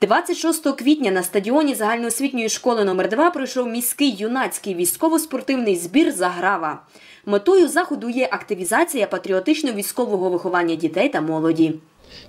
26 квітня на стадіоні загальноосвітньої школи номер 2 пройшов міський юнацький військово-спортивний збір Заграва. Метою заходу є активізація патріотично-військового виховання дітей та молоді.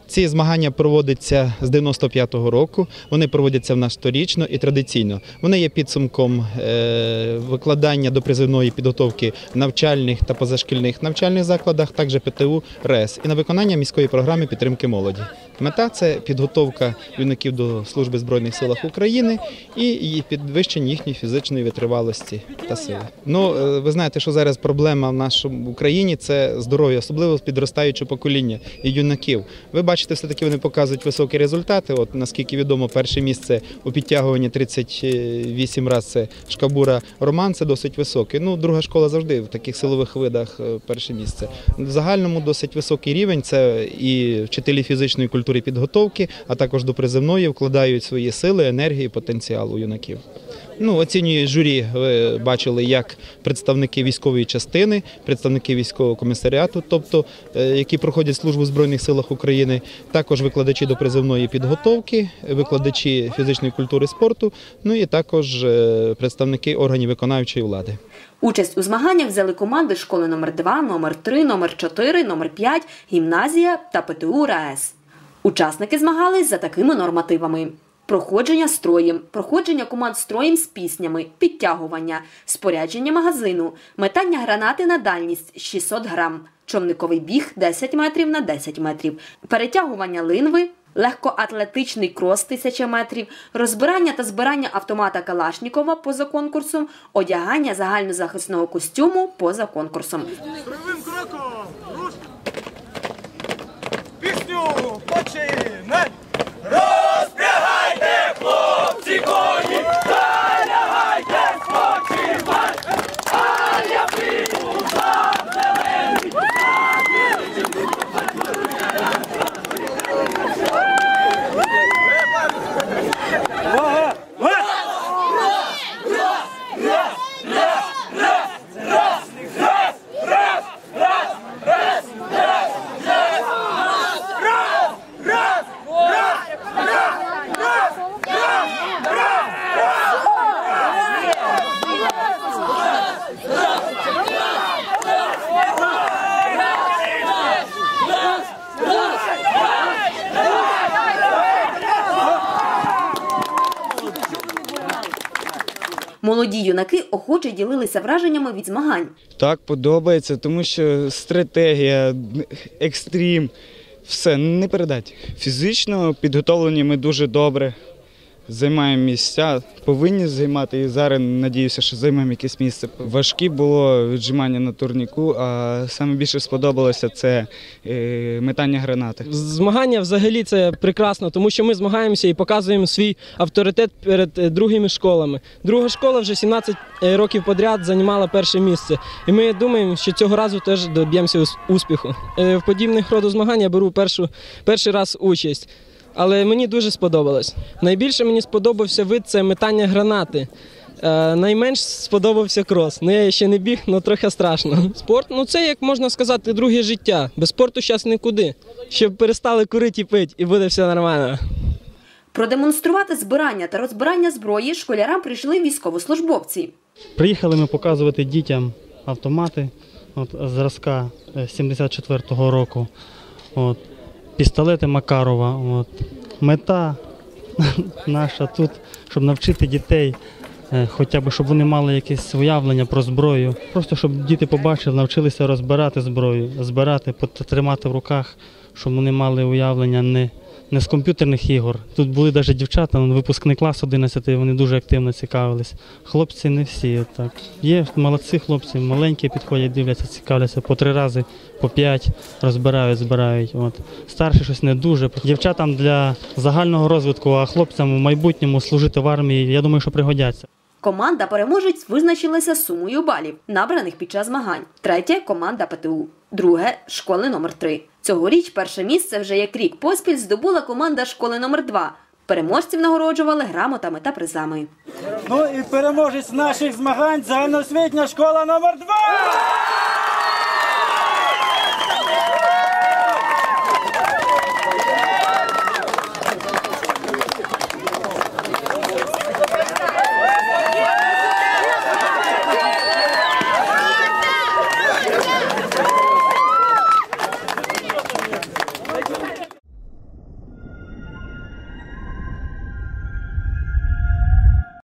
Ці змагання проводяться з 95-го року. Вони проводяться в нас сторічно і традиційно. Вони є підсумком е, викладання до призивної підготовки в навчальних та позашкільних навчальних закладах, також ПТУ РЕС і на виконання міської програми підтримки молоді. Мета це підготовка юнаків до служби Збройних силах України і підвищення їхньої фізичної витривалості та сили. Ну е, ви знаєте, що зараз проблема в нашому Україні це здоров'я, особливо підростаючого покоління і юнаків. Ви бачите, все таки вони показують високі результати. От наскільки відомо, перше місце у підтягуванні 38 разів це шкабура Роман. Це досить високий. Ну, друга школа завжди в таких силових видах е, перше місце. В загальному досить високий рівень. Це і вчителі фізичної культури підготовки, а також до приземної вкладають свої сили, енергії, потенціал у юнаків. Ну, оцінює журі, ви бачили, як представники військової частини, представники військового комісаріату, тобто е, які проходять службу в Збройних силах України, також викладачі до призовної підготовки, викладачі фізичної культури спорту, ну і також е, представники органів виконавчої влади. Участь у змаганнях взяли команди школи номер 2 номер 3 номер 4 номер 5 гімназія та ПТУ РаЕС. Учасники змагались за такими нормативами. Проходження строєм, проходження команд строєм з піснями, підтягування, спорядження магазину, метання гранати на дальність 600 грам, човниковий біг 10 метрів на 10 метрів, перетягування линви, легкоатлетичний крос 1000 метрів, розбирання та збирання автомата Калашнікова поза конкурсом, одягання загальнозахисного костюму поза конкурсом. Кроком! Молоді юнаки охоче ділилися враженнями від змагань. Так, подобається, тому що стратегія, екстрім, все не передать. Фізично підготовлені ми дуже добре. Займаємо місця, повинні займати і зараз надіюся, що займемо якесь місце. Важкі було віджимання на турніку, а саме більше сподобалося це е, метання гранати. Змагання взагалі це прекрасно, тому що ми змагаємося і показуємо свій авторитет перед е, другими школами. Друга школа вже 17 років подряд займала перше місце. І ми думаємо, що цього разу теж доб'ємося ус- успіху. Е, В подібних роду змагань я беру першу, перший раз участь. Але мені дуже сподобалось. Найбільше мені сподобався вид це метання гранати. Е, найменш сподобався крос. Ну я ще не біг, але трохи страшно. Спорт, ну це як можна сказати, друге життя. Без спорту зараз нікуди. Щоб перестали курити і пити, і буде все нормально. Продемонструвати збирання та розбирання зброї школярам прийшли військовослужбовці. Приїхали ми показувати дітям автомати от, зразка е, 74-го року. От, пістолети Макарова. От. Мета наша тут, щоб навчити дітей, е, хоча б щоб вони мали якесь уявлення про зброю. Просто щоб діти побачили, навчилися розбирати зброю, збирати, тримати в руках, щоб вони мали уявлення не, не з комп'ютерних ігор. Тут були навіть дівчата, випускний клас 11, вони дуже активно цікавились. Хлопці не всі так. Є молодці хлопці, маленькі підходять, дивляться, цікавляться по три рази, по п'ять розбирають, збирають. От. Старші щось не дуже. Дівчатам для загального розвитку, а хлопцям в майбутньому служити в армії, я думаю, що пригодяться. Команда переможець визначилася сумою балів, набраних під час змагань. Третє команда ПТУ. Друге школи номер 3 Цьогоріч перше місце вже як рік поспіль здобула команда школи номер 2 Переможців нагороджували грамотами та призами. Ну і переможець наших змагань загальноосвітня школа номер 2